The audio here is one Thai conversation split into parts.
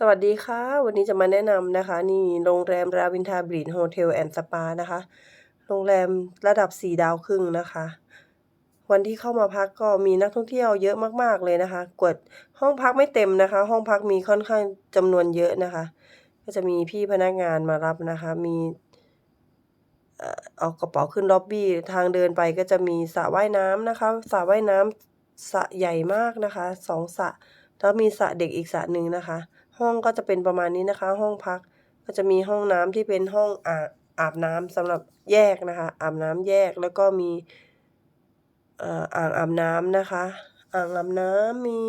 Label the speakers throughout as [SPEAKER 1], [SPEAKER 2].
[SPEAKER 1] สวัสดีค่ะ วันนี้จะมาแนะนำนะคะ นี่โรงแรมราวินทาบรีดโฮเทลแอนด์สปานะคะ โรงแรมระดับ 4 ดาวครึ่งนะคะ วันที่เข้ามาพักก็มีนักท่องเที่ยวเยอะมากๆเลยนะคะ กดห้องพักไม่เต็มนะคะ ห้องพักมีค่อนข้างจำนวนเยอะนะคะ ก็จะมีพี่พนักงานมารับนะคะ มีเอ่อเอากระเป๋าขึ้นล็อบบี้ทางเดินไปก็จะมีสระว่ายน้ำนะคะสระว่ายน้ำสระใหญ่มากนะคะสองสระแล้วมีสระเด็กอีกสระหนึ่งนะคะ ห้องก็จะเป็นประมาณนี้นะคะ ห้องพักก็จะมีห้องน้ำที่เป็นห้องอาบอาบน้ำสำหรับแยกนะคะ อาบน้ำแยกแล้วก็มีอ่ออ่างอาบน้ำนะคะ อ่างอาบน้ำมี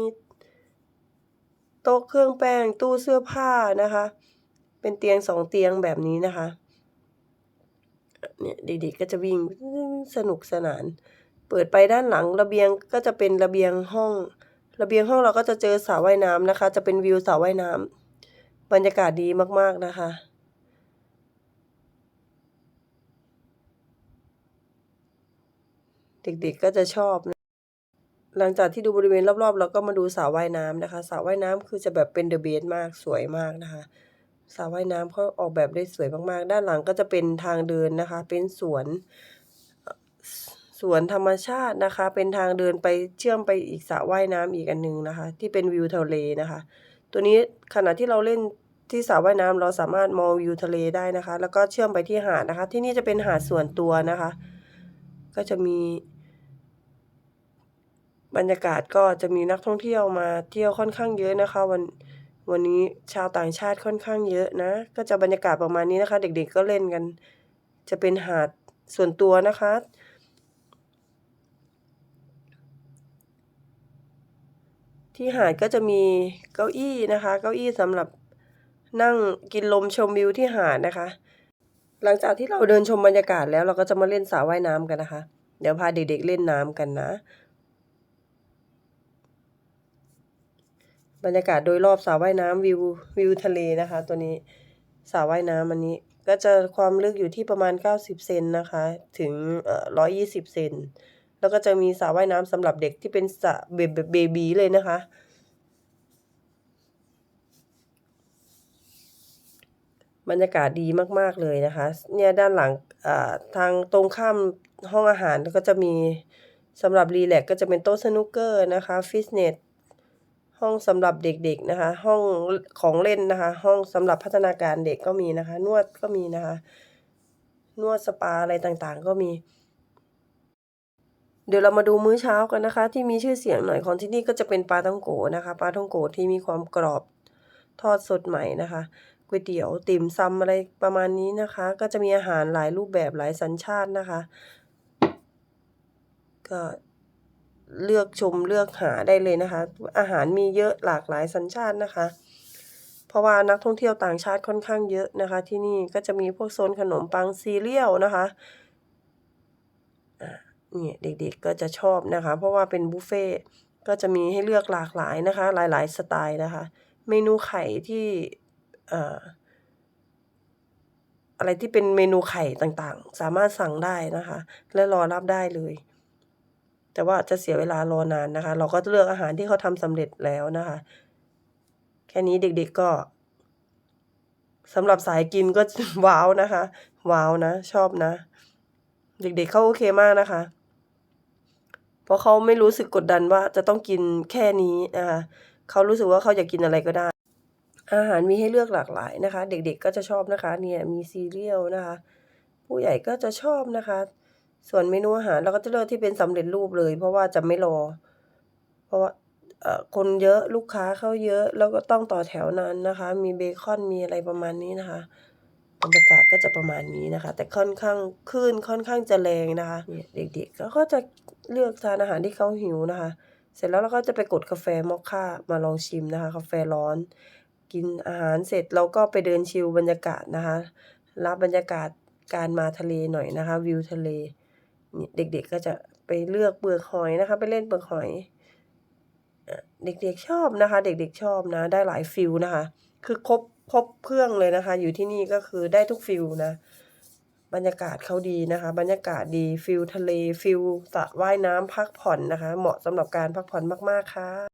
[SPEAKER 1] โต๊ะเครื่องแป้งตู้เสื้อผ้านะคะ เป็นเตียงสองเตียงแบบนี้นะคะเนี่ยเด็กๆก็จะวิ่งสนุกสนาน เปิดไปด้านหลังระเบียงก็จะเป็นระเบียงห้อง ระเบียงห้องเราก็จะเจอสระว่ายน้ำนะคะ จะเป็นวิวสระว่ายน้ำบรรยากาศดีมาก ๆนะคะ เด็กๆก็จะชอบนะหลังจากที่ดูบริเวณรอบๆ เราก็มาดูสระว่ายน้ำนะคะสระว่ายน้ำคือจะแบบเป็นเดอะเบสมากสวยมากนะคะสระว่ายน้ำเขาออกแบบได้สวยมากๆ ด้านหลังก็จะเป็นทางเดินนะคะ เป็นสวน สวนธรรมชาตินะคะ เป็นทางเดินไปเชื่อมไปอีกสระว่ายน้ำอีกอันหนึ่งนะคะ ที่เป็นวิวทะเลนะคะ ตัวนี้ขณะที่เราเล่นที่สระว่ายน้ำเราสามารถมองวิวทะเลได้นะคะ แล้วก็เชื่อมไปที่หาดนะคะ ที่นี่จะเป็นหาดส่วนตัวนะคะ ก็จะมีบรรยากาศก็จะมีนักท่องเที่ยวมาเที่ยวค่อนข้างเยอะนะคะ วันวันนี้ชาวต่างชาติค่อนข้างเยอะนะ ก็จะบรรยากาศประมาณนี้นะคะ เด็กๆก็เล่นกัน จะเป็นหาดส่วนตัวนะคะ ที่หาดก็จะมีเก้าอี้นะคะ เก้าอี้สำหรับนั่งกินลมชมวิวที่หาดนะคะ หลังจากที่เราเดินชมบรรยากาศแล้วเราก็จะมาเล่นสระว่ายน้ำกันนะคะ เดี๋ยวพาเด็กๆเล่นน้ำกันนะ บรรยากาศโดยรอบสระว่ายน้ำวิววิวทะเลนะคะ ตัวนี้สระว่ายน้ำอันนี้ก็จะความลึกอยู่ที่ประมาณ 90 เซนนะคะ ถึงเอ่อ120 เซน แล้วก็จะมีสระว่ายน้ำสำหรับเด็กที่เป็นสระเบเบบีเลยนะคะ บรรยากาศดีมากๆเลยนะคะ เนี่ยด้านหลังอ่าทางตรงข้ามห้องอาหารก็จะมีสำหรับรีแลกซ์ก็จะเป็นโต๊ะสนุกเกอร์นะคะฟิตเนสห้องสำหรับเด็กๆนะคะ ห้องของเล่นนะคะ ห้องสำหรับพัฒนาการเด็กก็มีนะคะ นวดก็มีนะคะ นวดสปาอะไรต่างๆ ก็มี เดี๋ยวเรามาดูมื้อเช้ากันนะคะ ที่มีชื่อเสียงหน่อยของที่นี่ก็จะเป็นปลาท่องโกนะคะปลาท่องโกที่มีความกรอบทอดสดใหม่นะคะก๋วยเตี๋ยวติ่มซำอะไรประมาณนี้นะคะ ก็จะมีอาหารหลายรูปแบบหลายสัญชาตินะคะ ก็เลือกชมเลือกหาได้เลยนะคะ อาหารมีเยอะหลากหลายสัญชาตินะคะ เพราะว่านักท่องเที่ยวต่างชาติค่อนข้างเยอะนะคะ ที่นี่ก็จะมีพวกโซนขนมปังซีเรียลนะคะ เนี่ยเด็กๆก็จะชอบนะคะ เพราะว่าเป็นบุฟเฟ่ต์ก็จะมีให้เลือกหลากหลายนะคะ หลายๆสไตล์นะคะ เมนูไข่ที่ออะไรที่เป็นเมนูไข่ต่างๆ สามารถสั่งได้นะคะ และรอรับได้เลย แต่ว่าจะเสียเวลารอนานนะคะ เราก็เลือกอาหารที่เขาทำสำเร็จแล้วนะคะ แค่นี้เด็กๆก็สำหรับสายกินก็ว้าวนะคะ ว้าวนะ ชอบนะ เด็กๆเขาโอเคมากนะคะ เพราะเขาไม่รู้สึกกดดันว่าจะต้องกินแค่นี้นะคะเขารู้สึกว่าเขาอยากกินอะไรก็ได้ อาหารมีให้เลือกหลากหลายนะคะ เด็กๆก็จะชอบนะคะเนี่ยมีซีเรียลนะคะ ผู้ใหญ่ก็จะชอบนะคะ ส่วนเมนูอาหารเราก็จะเลือกที่เป็นสำเร็จรูปเลย เพราะว่าจะไม่รอ เพราะว่าคนเยอะลูกค้าเข้าเยอะแล้วก็ต้องต่อแถวนานนะคะ มีเบคอนมีอะไรประมาณนี้นะคะ บรรยากาศก็จะประมาณนี้นะคะ แต่ค่อนข้างคลื่นค่อนข้างจะแรงนะคะเนี่ยเด็กๆก็จะเลือกทานอาหารที่เขาหิวนะคะ เสร็จแล้วเราก็จะไปกดกาแฟมอคค่ามาลองชิมนะคะ กาแฟร้อน กินอาหารเสร็จเราก็ไปเดินชิลบรรยากาศนะคะ รับบรรยากาศการมาทะเลหน่อยนะคะ วิวทะเลเด็กๆก็จะไปเลือกเปลือกหอยนะคะ ไปเล่นเปลือกหอยเด็กๆชอบนะคะ เด็กๆชอบนะ ได้หลายฟิลนะคะ คือครบ ครบเครื่องเลยนะคะ อยู่ที่นี่ก็คือได้ทุกฟิลนะ บรรยากาศเขาดีนะคะ บรรยากาศดีฟิลทะเลฟิลสระว่ายน้ำพักผ่อนนะคะ เหมาะสำหรับการพักผ่อนมากๆค่ะ